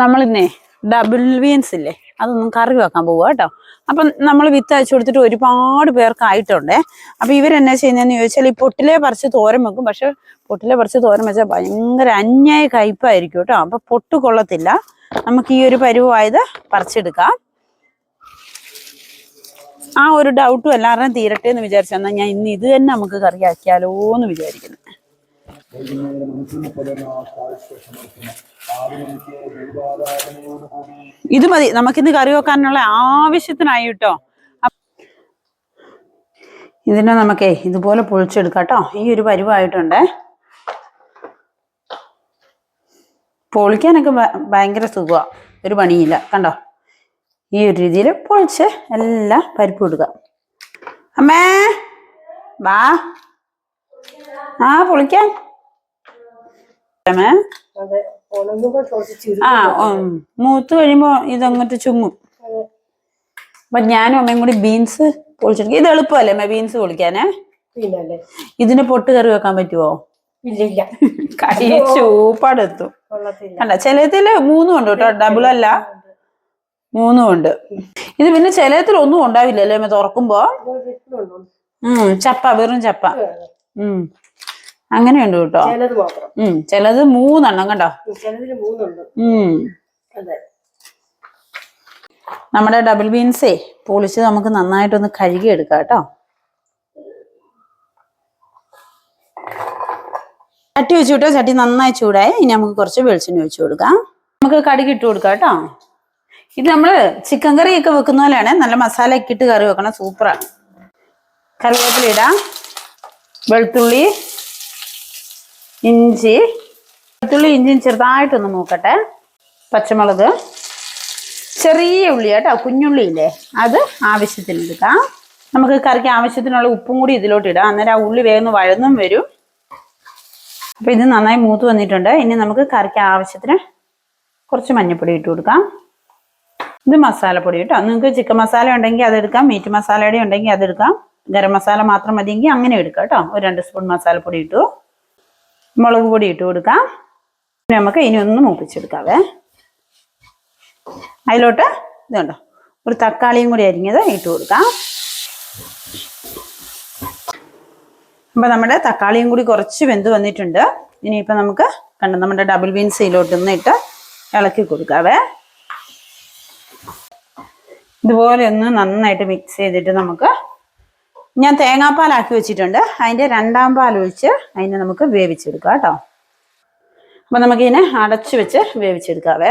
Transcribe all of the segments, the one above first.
നമ്മളിന്നേ double beans ഇല്ലേ? അതൊന്നും കറി വെക്കാൻ പോവുക കേട്ടോ. അപ്പം നമ്മൾ വിത്ത് അയച്ചു കൊടുത്തിട്ട് ഒരുപാട് പേർക്കായിട്ടുണ്ടേ അപ്പൊ ഇവരെന്നാ ചെയ്യുന്നതെന്ന് ചോദിച്ചാൽ ഈ പൊട്ടിലെ പറിച്ച് തോരൻ വെക്കും. പക്ഷെ പൊട്ടിലെ പറിച്ച് തോരൻ വെച്ചാൽ ഭയങ്കര അന്യായ കയ്പായിരിക്കും കേട്ടോ. അപ്പൊ പൊട്ട് കൊള്ളത്തില്ല. നമുക്ക് ഈ ഒരു പരുവായത് പറിച്ചെടുക്കാം. ആ ഒരു ഡൗട്ടും എല്ലാവരുടെയും തീരട്ടെ എന്ന് വിചാരിച്ചു. എന്നാൽ ഞാൻ ഇന്ന് ഇത് തന്നെ നമുക്ക് കറിയാക്കിയാലോ എന്ന് വിചാരിക്കുന്നു. ഇത് മതി. നമുക്കിന്ന് കറി വെക്കാനുള്ള ആവശ്യത്തിനായി കേട്ടോ ഇതിനെ നമുക്കേ ഇതുപോലെ പൊളിച്ചെടുക്കാം കേട്ടോ ഈ ഒരു പരുവായിട്ടുണ്ടേ. പൊളിക്കാനൊക്കെ ഭയങ്കര സുഖമാണ് ഒരു പണിയില്ല. കണ്ടോ? ഈ ഒരു രീതിയിൽ പൊളിച്ച് എല്ലാം പരിപ്പ് ഇടുക. അമ്മേ വാ. ആ പൊളിക്കാൻ അമ്മേ അതെ ഉണങ്ങുമ്പോ കുറച്ച് ആ. മൂത്ത് കഴിയുമ്പോ ഇതങ്ങോട്ട് ചുങ്ങും. അപ്പൊ ഞാനും അമ്മയും കൂടി ബീൻസ് പൊളിച്ചെടുക്കും. ഇത് എളുപ്പമല്ലേ അമ്മ ബീൻസ് പൊളിക്കാനേ? ഇതിന് പൊട്ട് കറി വെക്കാൻ പറ്റുമോ ഇല്ല കൈ ചൂപ്പാടെത്തും. അല്ല ചിലത്തിൽ മൂന്നും ഉണ്ട് കേട്ടോ. ഡബിൾ അല്ല. മൂന്നും ഉണ്ട്. ഇത് പിന്നെ ചിലത്തിൽ ഒന്നും ഉണ്ടാവില്ലല്ലോ അമ്മ തുറക്കുമ്പോ? ഉം ചപ്പ വെറും ചപ്പ. ഉം. അങ്ങനെയുണ്ട് കേട്ടോ. ചിലത് മാത്രം. ഉം ചിലത് മൂന്നെണ്ണം കണ്ടോ? മൂന്നുണ്ട്. ഉം. അതെ. നമ്മുടെ ഡബിൾ ബീൻസേ പൊളിച്ച് നമുക്ക് നന്നായിട്ടൊന്ന് കഴുകി എടുക്കാം കേട്ടോ. ചട്ടി വെച്ച് വിട്ടോ? ചട്ടി നന്നായി ചൂടായി. ഇനി നമുക്ക് കുറച്ച് വെളിച്ചെണ്ണ വെച്ച് കൊടുക്കാം. നമുക്ക് കടുക് ഇട്ട് കൊടുക്കാം കേട്ടോ. ഇത് നമ്മൾ ചിക്കൻ കറി ഒക്കെ വെക്കുന്ന പോലെയാണ്. നല്ല മസാല ഒക്കെ ഇട്ട് കറി വെക്കണം സൂപ്പറാണ്. കറിവേപ്പില ഇടാം. വെളുത്തുള്ളി ഇഞ്ചി. വെളുത്തുള്ളി ഇഞ്ചിയും ചെറുതായിട്ടൊന്ന് നോക്കട്ടെ പച്ചമുളക്. ചെറിയ ഉള്ളി കേട്ടോ കുഞ്ഞുള്ളി ഇല്ലേ? അത് ആവശ്യത്തിന് എടുക്കാം. നമുക്ക് കറിക്ക് ആവശ്യത്തിനുള്ള ഉപ്പും കൂടി ഇതിലോട്ട് ഇടാം. അന്നേരം ആ ഉള്ളി വേഗം വഴന്നും വരും. അപ്പം ഇത് നന്നായി മൂത്ത് വന്നിട്ടുണ്ട്. ഇനി നമുക്ക് കറിക്ക് ആവശ്യത്തിന് കുറച്ച് മഞ്ഞൾപ്പൊടി ഇട്ട് കൊടുക്കാം. ഇത് മസാലപ്പൊടി കേട്ടോ. നിങ്ങൾക്ക് ചിക്കൻ മസാല ഉണ്ടെങ്കിൽ അതെടുക്കാം മീറ്റ് മസാലയുടെ ഉണ്ടെങ്കിൽ അതെടുക്കാം ഗരം മസാല മാത്രം മതിയെങ്കിൽ അങ്ങനെ എടുക്കാം കേട്ടോ. ഒരു രണ്ട് സ്പൂൺ മസാലപ്പൊടി ഇട്ടു. മുളക് പൊടി ഇട്ട് കൊടുക്കാം. പിന്നെ നമുക്ക് ഇനി ഒന്ന് മൂപ്പിച്ചെടുക്കാവേ. അതിലോട്ട് ഇതുണ്ടോ ഒരു തക്കാളിയും കൂടി അരിഞ്ഞത് ഇട്ട് കൊടുക്കാം. അപ്പം നമ്മുടെ തക്കാളിയും കൂടി കുറച്ച് വെന്ത് വന്നിട്ടുണ്ട്. ഇനിയിപ്പോൾ നമുക്ക് കണ്ടോ നമ്മുടെ ഡബിൾ ബീൻസ് ഇതിലോട്ട് ഒന്ന് ഇട്ട് ഇളക്കി കൊടുക്കാവേ. ഇതുപോലെ ഒന്ന് നന്നായിട്ട് മിക്സ് ചെയ്തിട്ട് നമുക്ക് ഞാൻ തേങ്ങാപ്പാലാക്കി വെച്ചിട്ടുണ്ട്. അതിന്റെ രണ്ടാം പാൽ ഒഴിച്ച് അതിനെ നമുക്ക് വേവിച്ചെടുക്കാം കേട്ടോ. അപ്പം നമുക്കിതിനെ അടച്ചു വെച്ച് വേവിച്ചെടുക്കാവേ.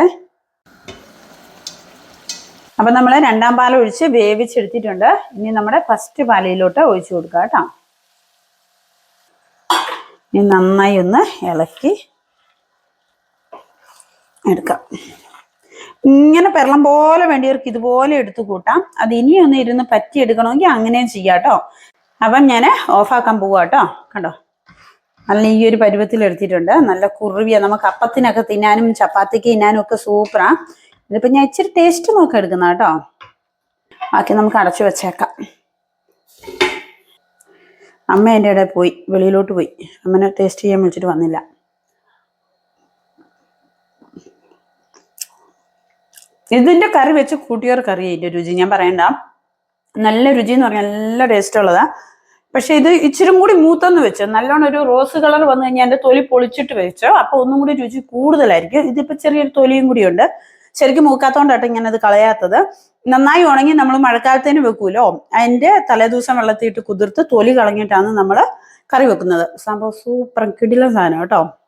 അപ്പം നമ്മൾ രണ്ടാം പാൽ ഒഴിച്ച് വേവിച്ചെടുത്തിട്ടുണ്ട്. ഇനി നമ്മുടെ ഫസ്റ്റ് പാലയിലോട്ട് ഒഴിച്ചു കൊടുക്കുക കേട്ടോ. ഇനി നന്നായി ഒന്ന് ഇളക്കി എടുക്കാം. ഇങ്ങനെ പെരളം പോലെ വേണ്ടിയവർക്ക് ഇതുപോലെ എടുത്തു കൂട്ടാം. അത് ഇനിയൊന്ന് ഇരുന്ന് പറ്റി എടുക്കണമെങ്കിൽ അങ്ങനെയും ചെയ്യാം കേട്ടോ അപ്പം ഞാൻ ഓഫാക്കാൻ പോവാ കേട്ടോ കണ്ടോ? നല്ല ഈ ഒരു പരുവത്തിൽ എടുത്തിട്ടുണ്ട്. നല്ല കുറുവിയ. നമുക്ക് അപ്പത്തിനൊക്കെ തിന്നാനും ചപ്പാത്തിക്ക് തിന്നാനും ഒക്കെ സൂപ്പറാ. ഇതിപ്പോ ഞാൻ ഇച്ചിരി ടേസ്റ്റ് നോക്കി എടുക്കുന്ന കേട്ടോ ബാക്കി നമുക്ക് അടച്ചു വെച്ചേക്കാം. അമ്മ എന്റെ ഇടയിൽ പോയി. വെളിയിലോട്ട് പോയി. അമ്മനെ ടേസ്റ്റ് ചെയ്യാൻ വിളിച്ചിട്ട് വന്നില്ല. ഇതിന്റെ കറി വെച്ച് കൂട്ടിയൊരു കറി അതിന്റെ രുചി. ഞാൻ പറയണ്ട. നല്ല രുചി എന്ന് പറഞ്ഞാൽ നല്ല ടേസ്റ്റ് ഉള്ളതാ. പക്ഷെ ഇത് ഇച്ചിരി കൂടി മൂത്തെന്ന് വെച്ച്. നല്ലോണം ഒരു റോസ് കളർ വന്നു കഴിഞ്ഞാൽ എന്റെ തൊലി പൊളിച്ചിട്ട് വെച്ചോ. അപ്പൊ ഒന്നും കൂടി രുചി കൂടുതലായിരിക്കും. ഇതിപ്പോ ചെറിയൊരു തൊലിയും കൂടി ഉണ്ട്. ശരിക്കും മൂക്കാത്തോണ്ടാട്ടോ ഇങ്ങനെ ഇത് കളയാത്തത്. നന്നായി ഉണങ്ങി നമ്മൾ മഴക്കാലത്തേന് വെക്കൂലോ? അതിന്റെ തലേദിവസം വെള്ളത്തിയിട്ട് കുതിർത്ത് തൊലി കളഞ്ഞിട്ടാണ് നമ്മൾ കറി വെക്കുന്നത്. സംഭവം സൂപ്പർ കിടിലൻ സാധനം കേട്ടോ.